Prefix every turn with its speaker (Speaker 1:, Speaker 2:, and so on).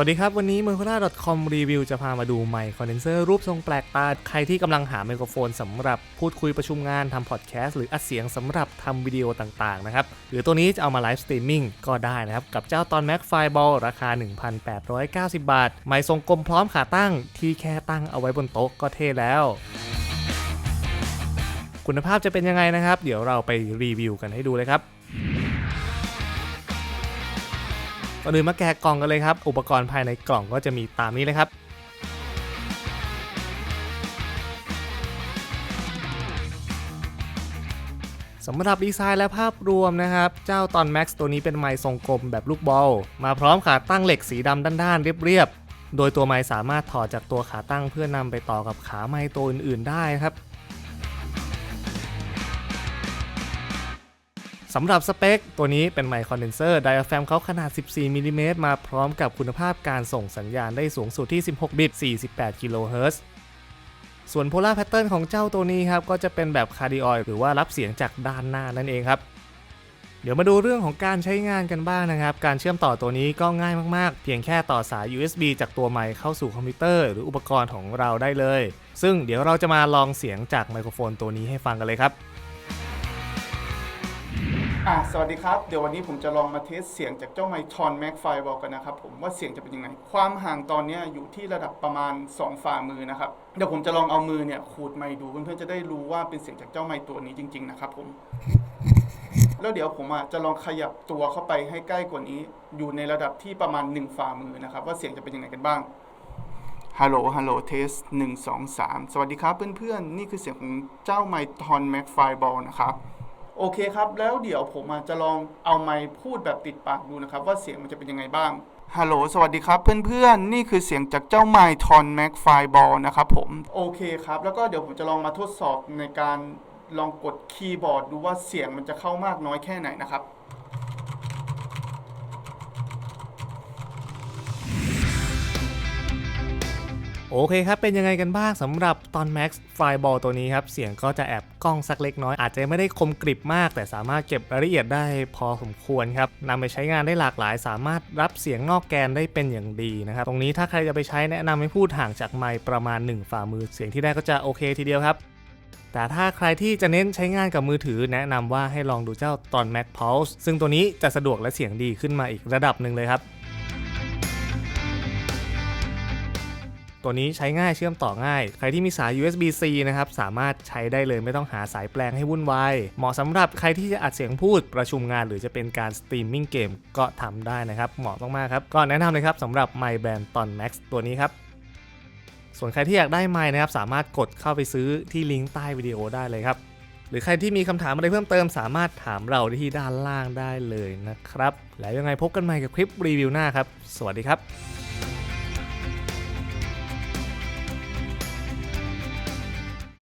Speaker 1: วัสดีครับ วันนี้ m e r c u r a c o m รีวิวจะพามาดูไมค์คอนเดนเซอร์รูปทรงแปลกตา ใครที่กำลังหาไมโครโฟนสำหรับพูดคุยประชุมงานทำพอดแคสต์หรืออัดเสียงสำหรับทำวิดีโอต่างๆนะครับ หรือตัวนี้จะเอามาไลฟ์สตรีมมิ่งก็ได้นะครับ กับเจ้าตอน Mac Fireball ราคา 1,890 บาท ไมค์ทรงกลมพร้อมขาตั้งที่แค่ตั้งเอาไว้บนโต๊ะก็เท่แล้วคุณภาพจะเป็นยังไงนะครับ เดี๋ยวเราไปรีวิวกันให้ดูเลยครับ ก่อนอื่นมาแกะกล่องกันเลยครับ อุปกรณ์ภายในกล่องก็จะมีตามนี้เลยครับสำหรับดีไซน์และภาพรวมนะครับ เจ้าตอน Max ตัวนี้เป็นไม้ทรงกลมแบบลูกบอล มาพร้อมขาตั้งเหล็กสีดำด้านๆ เรียบๆ โดยตัวไม้สามารถถอดจากตัวขาตั้งเพื่อนำไปต่อกับขาไม้ตัวอื่นๆ ได้ครับ สำหรับสเปค ตัวนี้เป็นไมค์คอนเดนเซอร์ไดอะแฟมเขาขนาด 14มิลลิเมตรมาพร้อมกับคุณภาพการส่งสัญญาณได้สูงสุดที่ 16 บิต 48 กิโลเฮิรตซ์ส่วนโพลาร์แพทเทิร์นของเจ้าตัวนี้ครับ ก็จะเป็นแบบคาร์ดิออยหรือว่ารับเสียงจากด้านหน้านั่นเองครับ เดี๋ยวมาดูเรื่องของการใช้งานกันบ้างนะครับ การเชื่อมต่อตัวนี้ก็ง่ายมากๆ เพียงแค่ต่อสาย USB จากตัวไมค์เข้าสู่คอมพิวเตอร์ หรืออุปกรณ์ของเราได้เลย ซึ่งเดี๋ยวเราจะมาลองเสียงจากไมโครโฟนตัวนี้ให้ฟังกันเลยครับ
Speaker 2: อะสวัสดีครับ เดี๋ยววันนี้ผมจะลองมาเทสเสียงจากเจ้าไมค์ทอนแม็กไฟบอกกันนะครับผมว่าเสียงจะเป็นยังไง ความห่างตอนนี้อยู่ที่ระดับประมาณ 2 ฝ่ามือนะครับ เดี๋ยวผมจะลองเอามือเนี่ยขูดไมค์ดูเพื่อนๆจะได้รู้ว่าเป็นเสียงจากเจ้าไมค์ตัวนี้จริง ๆ นะครับผม แล้วเดี๋ยวผมอะจะลองขยับตัวเข้าไปให้ใกล้กว่านี้ อยู่ในระดับที่ประมาณ 1 ฝ่ามือนะครับ ว่าเสียงจะเป็นยังไงกันบ้างฮัลโหล ฮัลโหล เทสหนึ่งสองสามสวัสดีครับเพื่อนๆ นี่คือเสียงของเจ้าไมค์ทอนแม็กไฟบอลนะครับ โอเคครับ แล้วเดี๋ยวผมอะจะลองเอาไมค์พูดแบบติดปากดูนะครับ ว่าเสียงมันจะเป็นยังไงบ้าง ฮัลโหล สวัสดีครับเพื่อนๆ นี่คือเสียงจากเจ้าไมค์ทอนแม็กไฟบอลนะครับผม โอเคครับ แล้วก็เดี๋ยวผมจะลองมาทดสอบในการลองกดคีย์บอร์ดดูว่าเสียงมันจะเข้ามากน้อยแค่ไหนนะครับ
Speaker 1: โอเคครับ เป็นยังไงกันบ้างสำหรับตอน Max Fireball ตัวนี้ครับ เสียงก็จะแอบกล้องสักเล็กน้อย อาจจะไม่ได้คมกริบมาก แต่สามารถเก็บรายละเอียดได้พอสมควรครับนำไปใช้งานได้หลากหลาย สามารถรับเสียงนอกแกนได้เป็นอย่างดีนะครับ ตรงนี้ถ้าใครจะไปใช้แนะนำให้พูดห่างจากไมค์ประมาณ 1 ฝ่ามือ เสียงที่ได้ก็จะโอเคทีเดียวครับแต่ถ้าใครที่จะเน้นใช้งานกับมือถือ แนะนำว่าให้ลองดูเจ้าตอน Mac Pulse ซึ่งตัวนี้จะสะดวกและเสียงดีขึ้นมาอีกระดับหนึ่งเลยครับ ตัวนี้ใช้ง่ายเชื่อมต่อง่าย ใครที่มีสาย USB-C นะครับสามารถใช้ได้เลยไม่ต้องหาสายแปลงให้วุ่นวาย เหมาะสำหรับใครที่จะอัดเสียงพูดประชุมงาน หรือจะเป็นการสตรีมมิ่งเกมก็ทำได้นะครับเหมาะมากๆครับก็แนะนำเลยครับสำหรับไมค์แบรนด์ตอน Max ตัวนี้ครับส่วนใครที่อยากได้ไมค์นะครับสามารถกดเข้าไปซื้อที่ลิงก์ใต้วิดีโอได้เลยครับ หรือใครที่มีคำถามอะไรเพิ่มเติม สามารถถามเราที่ด้านล่างได้เลยนะครับ แล้วยังไงพบกันใหม่กับคลิปรีวิวหน้าครับ สวัสดีครับ